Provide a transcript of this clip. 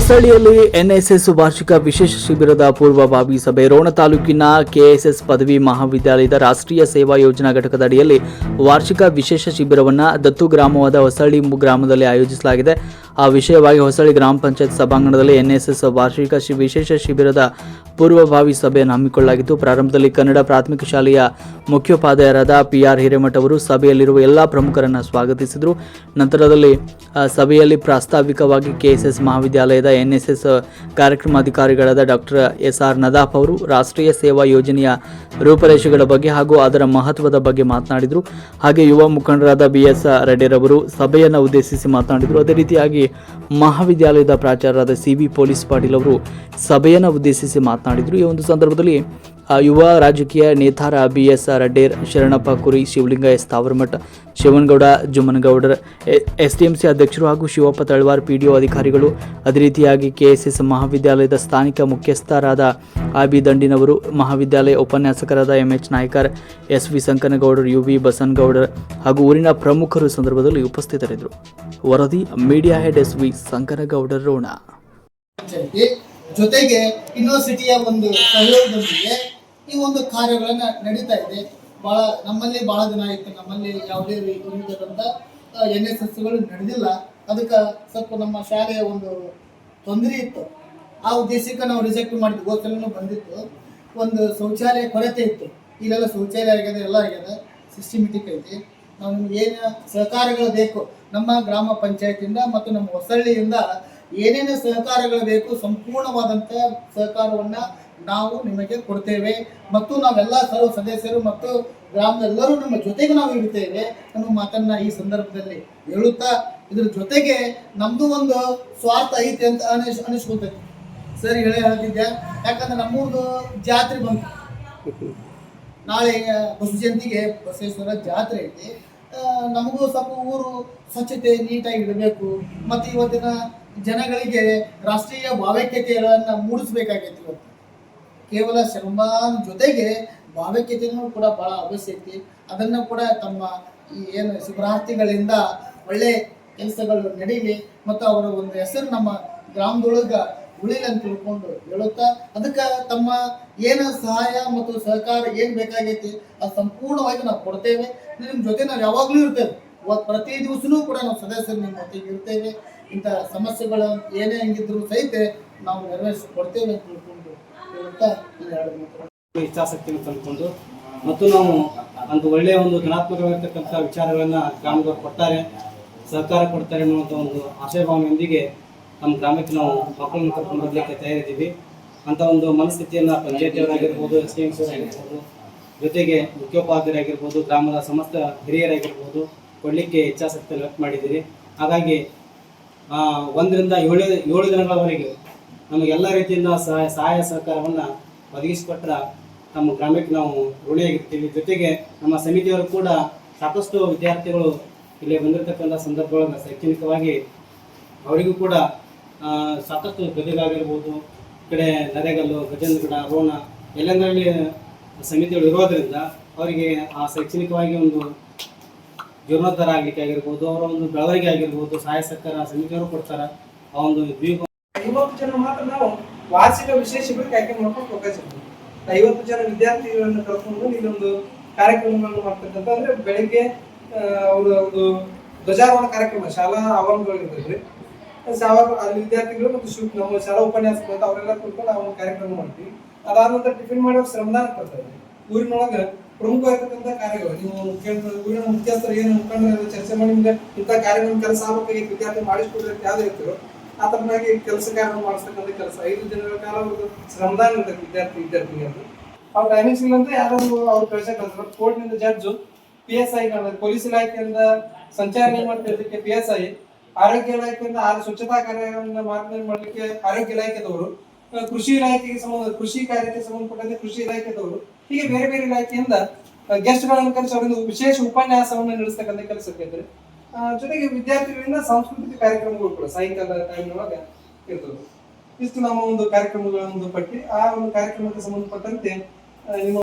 ಹೊಸಳ್ಳಿಯಲ್ಲಿ NSS ವಾರ್ಷಿಕ ವಿಶೇಷ ಶಿಬಿರದ ಪೂರ್ವಭಾವಿ ಸಭೆ. ರೋಣ ತಾಲೂಕಿನ ಕೆಎಸ್ಎಸ್ ಪದವಿ ಮಹಾವಿದ್ಯಾಲಯದ ರಾಷ್ಟ್ರೀಯ ಸೇವಾ ಯೋಜನಾ ಘಟಕದ ಅಡಿಯಲ್ಲಿ ವಾರ್ಷಿಕ ವಿಶೇಷ ಶಿಬಿರವನ್ನು ದತ್ತು ಗ್ರಾಮವಾದ ಹೊಸಳ್ಳಿ ಗ್ರಾಮದಲ್ಲಿ ಆಯೋಜಿಸಲಾಗಿದೆ. ಆ ವಿಷಯವಾಗಿ ಹೊಸಳ್ಳಿ ಗ್ರಾಮ ಪಂಚಾಯತ್ ಸಭಾಂಗಣದಲ್ಲಿ ಎನ್ಎಸ್ಎಸ್ ವಾರ್ಷಿಕ ವಿಶೇಷ ಶಿಬಿರದ ಪೂರ್ವಭಾವಿ ಸಭೆಯನ್ನು ಹಮ್ಮಿಕೊಳ್ಳಲಾಗಿತ್ತು ಪ್ರಾರಂಭದಲ್ಲಿ ಕನ್ನಡ ಪ್ರಾಥಮಿಕ ಶಾಲೆಯ ಮುಖ್ಯೋಪಾಧ್ಯಾಯರಾದ ಪಿ ಆರ್ ಹಿರೇಮಠ ಅವರು ಸಭೆಯಲ್ಲಿರುವ ಎಲ್ಲ ಪ್ರಮುಖರನ್ನು ಸ್ವಾಗತಿಸಿದರು. ನಂತರದಲ್ಲಿ ಸಭೆಯಲ್ಲಿ ಪ್ರಾಸ್ತಾವಿಕವಾಗಿ ಕೆಎಸ್ಎಸ್ ಮಹಾವಿದ್ಯಾಲಯದ ಎನ್ಎಸ್ಎಸ್ ಕಾರ್ಯಕ್ರಮಾಧಿಕಾರಿಗಳಾದ ಡಾಕ್ಟರ್ ಎಸ್ ಆರ್ ನದಾಫ್ ಅವರು ರಾಷ್ಟ್ರೀಯ ಸೇವಾ ಯೋಜನೆಯ ರೂಪರೇಷೆಗಳ ಬಗ್ಗೆ ಹಾಗೂ ಅದರ ಮಹತ್ವದ ಬಗ್ಗೆ ಮಾತನಾಡಿದರು. ಹಾಗೆ ಯುವ ಮುಖಂಡರಾದ ಬಿ ಎಸ್ ರೆಡ್ಡಿರವರು ಸಭೆಯನ್ನು ಉದ್ದೇಶಿಸಿ ಮಾತನಾಡಿದರು. ಅದೇ ರೀತಿಯಾಗಿ ಮಹಾವಿದ್ಯಾಲಯದ ಪ್ರಾಚಾರ್ಯರಾದ ಸಿ ಪೊಲೀಸ್ ಪಾಟೀಲ್ ಅವರು ಸಭೆಯನ್ನು ಉದ್ದೇಶಿಸಿ ಮಾತನಾಡಿದರು. ಈ ಒಂದು ಸಂದರ್ಭದಲ್ಲಿ ಯುವ ರಾಜಕೀಯ ನೇತಾರ B S Adder Sharanappa Kuri, Shivalinga S Tavaramath, Shivanagouda, Jummanagoudar S D M C ಅಧ್ಯಕ್ಷರು ಹಾಗೂ Shivappa Talawar P D O ಅಧಿಕಾರಿಗಳು, ಅದೇ ರೀತಿಯಾಗಿ ಕೆ ಎಸ್ ಎಸ್ ಮಹಾವಿದ್ಯಾಲಯದ ಸ್ಥಾನಿಕ ಮುಖ್ಯಸ್ಥರಾದ ಆ ಬಿ ದಂಡಿನವರು, ಮಹಾವಿದ್ಯಾಲಯ ಉಪನ್ಯಾಸಕರಾದ M H Naykar, S V Sankanagoudar, U V Basanagoudar ಹಾಗೂ ಊರಿನ ಪ್ರಮುಖರು ಸಂದರ್ಭದಲ್ಲಿ ಉಪಸ್ಥಿತರಿದ್ದರು. ವರದಿ media head S V Sankanagoudar Ron ಜೊತೆಗೆ ಯೂನಿವರ್ಸಿಟಿಯ ಒಂದು ಸಹಯೋಗದೊಂದಿಗೆ ಈ ಒಂದು ಕಾರ್ಯಗಳನ್ನ ನಡೀತಾ ಇದೆ. ಬಹಳ, ನಮ್ಮಲ್ಲಿ ಬಹಳ ದಿನ ಆಯ್ತು. ನಮ್ಮಲ್ಲಿ ಯಾವುದೇ ರೀತಿಯಾದಂಥ ಎನ್ ಎಸ್ ಎಸ್ಗಳು ನಡೆದಿಲ್ಲ. ಅದಕ್ಕೆ ಸ್ವಲ್ಪ ನಮ್ಮ ಶಾಲೆಯ ಒಂದು ತೊಂದರೆ ಇತ್ತು. ಆ ಉದ್ದೇಶಕ್ಕೆ ನಾವು ರಿಜೆಕ್ಟ್ ಮಾಡಿದ್ವಿ. ಗೋಸಲೂ ಬಂದಿತ್ತು. ಒಂದು ಶೌಚಾಲಯ ಕೊರತೆ ಇತ್ತು. ಇಲ್ಲೆಲ್ಲ ಶೌಚಾಲಯ ಆಗ್ಯದ ಎಲ್ಲ ಆಗ್ಯದ ಸಿಸ್ಟಮೆಟಿಕ್ ಐತಿ. ನಾವು ನಿಮ್ಗೆ ಏನು ಸಹಕಾರಗಳು ಬೇಕು? ನಮ್ಮ ಗ್ರಾಮ ಪಂಚಾಯತಿಂದ ಮತ್ತು ನಮ್ಮ ಹೊಸಳ್ಳಿಯಿಂದ ಏನೇನು ಸಹಕಾರಗಳು ಬೇಕು? ಸಂಪೂರ್ಣವಾದಂಥ ಸಹಕಾರವನ್ನ ನಾವು ನಿಮಗೆ ಕೊಡ್ತೇವೆ ಮತ್ತು ನಾವೆಲ್ಲ ಸರ್ವ ಸದಸ್ಯರು ಮತ್ತು ಗ್ರಾಮದೆಲ್ಲರೂ ನಮ್ಮ ಜೊತೆಗೆ ನಾವು ಇರ್ತೇವೆ ಅನ್ನೋ ಮಾತನ್ನ ಈ ಸಂದರ್ಭದಲ್ಲಿ ಹೇಳುತ್ತಾ ಇದ್ರ ಜೊತೆಗೆ ನಮ್ದು ಒಂದು ಸ್ವಾರ್ಥ ಐತೆ ಅಂತ ಅನಿಸ್ ಅನಿಸ್ಕೊತೈತಿ. ಸರ್ ಹೇಳಿ ಹೇಳ್ತಿದ್ದೆ ಯಾಕಂದ್ರೆ ನಮ್ಮೂರ್ದು ಜಾತ್ರೆ ಬಂತು. ನಾಳೆ ಬಸವ ಜಯಂತಿಗೆ ಬಸವೇಶ್ವರ ಜಾತ್ರೆ ಐತಿ. ನಮಗೂ ಸ್ವಲ್ಪ ಊರು ಸ್ವಚ್ಛತೆ ನೀಟಾಗಿ ಇಡಬೇಕು. ಮತ್ತು ಇವತ್ತಿನ ಜನಗಳಿಗೆ ರಾಷ್ಟ್ರೀಯ ಭಾವೈಕ್ಯತೆಗಳನ್ನು ಮೂಡಿಸ್ಬೇಕಾಗೈತಿ ಇವತ್ತು. ಕೇವಲ ಶ್ರಮದ ಜೊತೆಗೆ ಭಾವೈಕ್ಯತೆಯೂ ಕೂಡ ಬಹಳ ಅವಶ್ಯಕತೆ ಅದನ್ನು ಕೂಡ ತಮ್ಮ ಈ ಏನು ಶುಭಾರ್ಥಿಗಳಿಂದ ಒಳ್ಳೆ ಕೆಲಸಗಳು ನಡೀಲಿ ಮತ್ತು ಅವರ ಒಂದು ಹೆಸರು ನಮ್ಮ ಗ್ರಾಮದೊಳಗೆ ಉಳಿಲಿ ಅಂತ ತಿಳ್ಕೊಂಡು ಹೇಳುತ್ತಾ, ಅದಕ್ಕೆ ತಮ್ಮ ಏನು ಸಹಾಯ ಮತ್ತು ಸಹಕಾರ ಏನು ಬೇಕಾಗೈತಿ ಅದು ಸಂಪೂರ್ಣವಾಗಿ ನಾವು ಕೊಡ್ತೇವೆ. ನಿಮ್ಮ ಜೊತೆ ನಾವು ಯಾವಾಗಲೂ ಇರ್ತೇವೆ. ಪ್ರತಿ ದಿವಸನೂ ಕೂಡ ನಾವು ಸದಸ್ಯರು ನಿಮ್ಮ ಜೊತೆಗೆ ಇರ್ತೇವೆ. ಇಂಥ ಸಮಸ್ಯೆಗಳು ಏನೇ ಹಂಗಿದ್ರು ಸಹಿತ ನಾವು ನೆರವೇರಿಸಿಕೊಡ್ತೇವೆ ಅಂತ ತಿಳ್ಕೊಂಡು ಇಚ್ಛಾಶಕ್ತಿಯನ್ನು ತಂದುಕೊಂಡು ಮತ್ತು ನಾವು ಒಂದು ಒಳ್ಳೆಯ ಒಂದು ಧನಾತ್ಮಕವಾಗಿರ್ತಕ್ಕಂಥ ವಿಚಾರಗಳನ್ನು ಗ್ರಾಮದವ್ರು ಕೊಡ್ತಾರೆ ಸಹಕಾರ ಕೊಡ್ತಾರೆ ಅನ್ನುವಂಥ ಒಂದು ಆಶಯ ಭಾವನೆಯೊಂದಿಗೆ ನಮ್ಮ ಗ್ರಾಮಕ್ಕೆ ನಾವು ಮಕ್ಕಳನ್ನು ಕರ್ಕೊಂಡು ಬರಲಿಕ್ಕೆ ತಯಾರಿದ್ದೀವಿ. ಅಂತ ಒಂದು ಮನಸ್ಥಿತಿಯನ್ನು ಪಂಚಾಯತಿಯವರಾಗಿರ್ಬೋದು ಎಸ್ ಡಿ ಎಂ ಆಗಿರ್ಬೋದು, ಜೊತೆಗೆ ಮುಖ್ಯೋಪಾಧ್ಯಾಯರಾಗಿರ್ಬೋದು ಗ್ರಾಮದ ಸಮಸ್ತ ಹಿರಿಯರಾಗಿರ್ಬೋದು ಕೊಡಲಿಕ್ಕೆ ಇಚ್ಛಾಶಕ್ತಿಯನ್ನು ವ್ಯಕ್ತ ಮಾಡಿದ್ದೀರಿ. ಹಾಗಾಗಿ ಒಂದರಿಂದ ಏಳು ಏಳು ದಿನಗಳವರೆಗೆ ನಮಗೆಲ್ಲ ರೀತಿಯಿಂದ ಸಹಾಯ ಸಹಾಯ ಸಹಕಾರವನ್ನು ಒದಗಿಸಿಕೊಟ್ರ ನಮ್ಮ ಗ್ರಾಮಕ್ಕೆ ನಾವು ಋಣಿಯಾಗಿರ್ತೀವಿ ಜೊತೆಗೆ ನಮ್ಮ ಸಮಿತಿಯವರು ಕೂಡ ಸಾಕಷ್ಟು ವಿದ್ಯಾರ್ಥಿಗಳು ಇಲ್ಲಿ ಬಂದಿರತಕ್ಕಂಥ ಸಂದರ್ಭಗಳನ್ನು ಶೈಕ್ಷಣಿಕವಾಗಿ ಅವರಿಗೂ ಕೂಡ ಸಾಕಷ್ಟು ಗದಗಾಗಿರ್ಬೋದು ಕಡೆ ನರೇಗಲ್ಲು, ಗಜೇಂದ್ರಗಡ, ರೋಣ ಎಲ್ಲೆಂದರಲ್ಲಿ ಸಮಿತಿಗಳು ಇರೋದರಿಂದ ಅವರಿಗೆ ಆ ಶೈಕ್ಷಣಿಕವಾಗಿ ಒಂದು ಜೀರ್ಣೋದ್ಧಾರ ಆಗಲಿಕ್ಕೆ ಆಗಿರ್ಬೋದು, ಅವರ ಒಂದು ಬೆಳವಣಿಗೆ ಆಗಿರ್ಬೋದು, ಸಹಾಯ ಸಹಕಾರ ಸಮಿತಿಯವರು ಕೊಡ್ತಾರೆ. ಆ ಒಂದು ದ್ವೀಪ ಐವತ್ತು ಜನ ಮಾತ್ರ ನಾವು ವಾರ್ಷಿಕ ವಿಶೇಷ ಆಯ್ಕೆ ಮಾಡ್ಕೊಂಡು ಅವಕಾಶ ಐವತ್ತು ಜನ ವಿದ್ಯಾರ್ಥಿಗಳನ್ನು ಕರ್ಕೊಂಡು ಇದೊಂದು ಕಾರ್ಯಕ್ರಮಗಳನ್ನು ಮಾಡ್ತಕ್ಕಂಥ ಅಂದ್ರೆ ಬೆಳಿಗ್ಗೆ ಅವರು ಒಂದು ಧ್ವಜಾರೋಹಣ ಕಾರ್ಯಕ್ರಮ, ಶಾಲಾ ಆವರಣಗಳು ಇರ್ತದ್ರಿ ಶಾಲಾ, ಅಲ್ಲಿ ವಿದ್ಯಾರ್ಥಿಗಳು ಮತ್ತು ಶು ನಮ್ಮ ಶಾಲಾ ಉಪನ್ಯಾಸ ಅವರೆಲ್ಲ ಕುತ್ಕೊಂಡು ನಾವು ಒಂದು ಕಾರ್ಯಕ್ರಮ ಮಾಡ್ತೀವಿ. ಅದಾದ ನಂತರ ಟಿಫಿನ್ ಮಾಡೋ ಶ್ರಮದಾನ ಕೊಡ್ತಾರೆ ಊರಿನೊಳಗೆ ಪ್ರಮುಖವಾಗಿರ್ತಕ್ಕಂಥ ಕಾರ್ಯಗಳು, ನೀವು ಮುಖ್ಯ ಊರಿನ ಮುಖ್ಯಸ್ಥರು ಏನು ಮುಖಂಡರು ಚರ್ಚೆ ಮಾಡಿ ನಿಮ್ಗೆ ಇಂಥ ಕಾರ್ಯಕ್ರಮ ಕೆಲಸ ಆಗ್ಬೇಕಾಗಿ ವಿದ್ಯಾರ್ಥಿ ಮಾಡಿಸ್ಕೊಡ್ರಿ ಯಾವ್ದು ಇರ್ತೀರೋ ಆ ತರನಾಗಿ ಕೆಲಸ ಕಾರ್ಯ ಮಾಡಿಸ್ತಕ್ಕಂಥ ಕೆಲಸ. ಐದು ದಿನಗಳ ಕಾಲ ಅವ್ರದ್ದು ಶ್ರಮದಾನ ಇರ್ತದೆ ವಿದ್ಯಾರ್ಥಿ ವಿದ್ಯಾರ್ಥಿಗಳಿಗೆ ಅವ್ರ ಟೈಮಿಂಗ್ಸ್ ಇಲ್ಲಂದ್ರೆ ಯಾರಾದ್ರು ಅವ್ರ ಕೆಲಸ ಕೋರ್ಟ್ನಿಂದ judge P S I police ಇಲಾಖೆಯಿಂದ ಸಂಚಾರ ನಿಯಮ ಪಿ ಎಸ್ ಐ ಆರೋಗ್ಯ ಇಲಾಖೆಯಿಂದ ಆರೋಗ್ಯ ಸ್ವಚ್ಛತಾ ಕಾರ್ಯಗಳನ್ನ ಮಾರ್ಗದರ್ಶನ ಮಾಡಲಿಕ್ಕೆ ಆರೋಗ್ಯ ಇಲಾಖೆದವರು ಕೃಷಿ ಇಲಾಖೆಗೆ ಸಂಬಂಧ ಕೃಷಿ ಕಾರ್ಯಕ್ಕೆ ಸಂಬಂಧಪಟ್ಟಂತೆ ಕೃಷಿ ಇಲಾಖೆದವರು ಹೀಗೆ ಬೇರೆ ಬೇರೆ ಇಲಾಖೆಯಿಂದ ಗೆಸ್ಟ್ಗಳನ್ನು ಕರೆಸಿ ಅವರಿಂದ ವಿಶೇಷ ಉಪನ್ಯಾಸವನ್ನು ನಡೆಸ್ತಕ್ಕಂಥ ಕೆಲಸಕ್ಕೆ ಆ, ಜೊತೆಗೆ ವಿದ್ಯಾರ್ಥಿಗಳಿಂದ ಸಾಂಸ್ಕೃತಿಕ ಕಾರ್ಯಕ್ರಮಗಳು ಕೂಡ ಸಾಯಂಕಾಲ ಟೈಮ್ ಒಳಗೆ ಇರ್ತದೆ. ಇಷ್ಟು ನಮ್ಮ ಒಂದು ಕಾರ್ಯಕ್ರಮಗಳ ಒಂದು ಪಟ್ಟಿ. ಆ ಒಂದು ಕಾರ್ಯಕ್ರಮಕ್ಕೆ ಸಂಬಂಧಪಟ್ಟಂತೆ ನಿಮ್ಮ